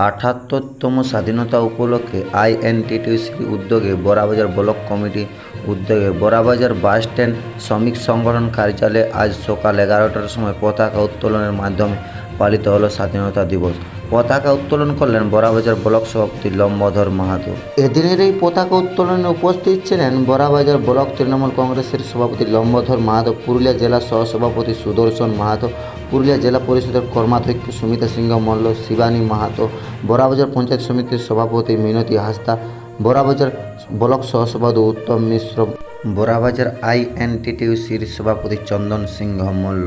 আঠাত্তরতম স্বাধীনতা উপলক্ষে আইএনটিটিউসির উদ্যোগে বড়াবাজার ব্লক কমিটি উদ্যোগে বড়াবাজার বাস স্ট্যান্ড শ্রমিক সংগঠন কার্যালয়ে আজ সকাল এগারোটার সময় পতাকা উত্তোলনের মাধ্যমে পালিত হলো স্বাধীনতা দিবস। পতাকা উত্তোলন করলেন বড়াবাজার ব্লক সভাপতি লম্বধর মাহাতো। এদিনের এই পতাকা উত্তোলনে উপস্থিত ছিলেন বড়াবাজার ব্লক তৃণমূল কংগ্রেসের সভাপতি লম্বধর মাহাতো, পুরুলিয়া জেলা সহসভাপতি সুদর্শন মাহাতো, পুরুলিয়া জেলা পরিষদের কর্মাধ্যক্ষ সুমিতা সিংহ মল্ল, শিবানী মাহাতো, বড়াবাজার পঞ্চায়েত সমিতির সভাপতি মিনতি হাসদা বড়াবাজার ব্লক সহসভাপতি উত্তম মিশ্র, বড়াবাজার আইএনটিটিউসির সভাপতি চন্দন সিংহ মল্ল।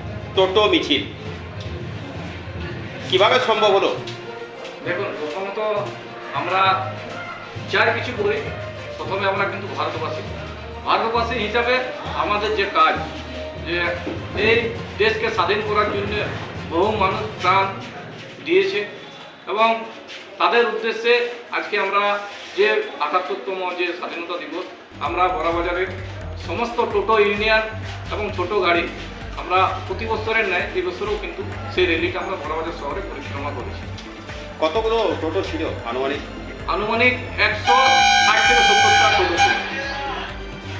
টোটো মিছিল। কীভাবে সম্ভব হলো? দেখুন, প্রথমত আমরা যার কিছু করি। প্রথমে আমরা কিন্তু ভারতবাসী। ভারতবাসী হিসাবে আমাদের যে কাজ, যে এই দেশকে স্বাধীন করার জন্য বহু মানুষ প্রাণ দিয়েছে এবং তাদের উদ্দেশ্যে আজকে আমরা যে আটাত্তরতম যে স্বাধীনতা দিবস, আমরা বড়াবাজারের সমস্ত টোটো ইউনিয়ন এবং ছোট গাড়ি আমরা প্রতি বছরের ন্যায় এই বছরও কিন্তু সেই র্যালিটা আমরা বড়াবাজার শহরে পরিক্রমা করেছি। কতগুলো টোটো ছিল আনুমানিক? আনুমানিক একশো ষাট থেকে সত্তরটা টোটো ছিল।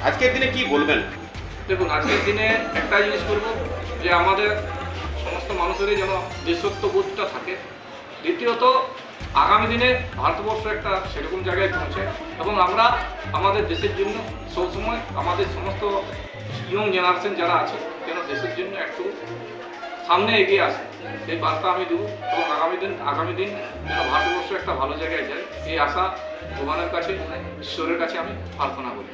আজকের দিনে কি বলবেন? দেখুন আজকের দিনে একটা জিনিস করব যে আমাদের সমস্ত মানুষেরই যেন দেশত্ব বোধটা থাকে। দ্বিতীয়ত আগামী দিনে ভারতবর্ষ একটা সেরকম জায়গায় পৌঁছে এবং আমরা আমাদের দেশের জন্য সবসময় আমাদের সমস্ত ইয়ং জেনারেশন যারা আছে, যেন দেশের জন্য একটু সামনে এগিয়ে আসে। এই বার্তা আমি দেবো এবং আগামী দিন আগামী দিন যেন ভারতবর্ষ একটা ভালো জায়গায় যায়, এই আশা ভগবানের কাছে, ঈশ্বরের কাছে আমি প্রার্থনা করি।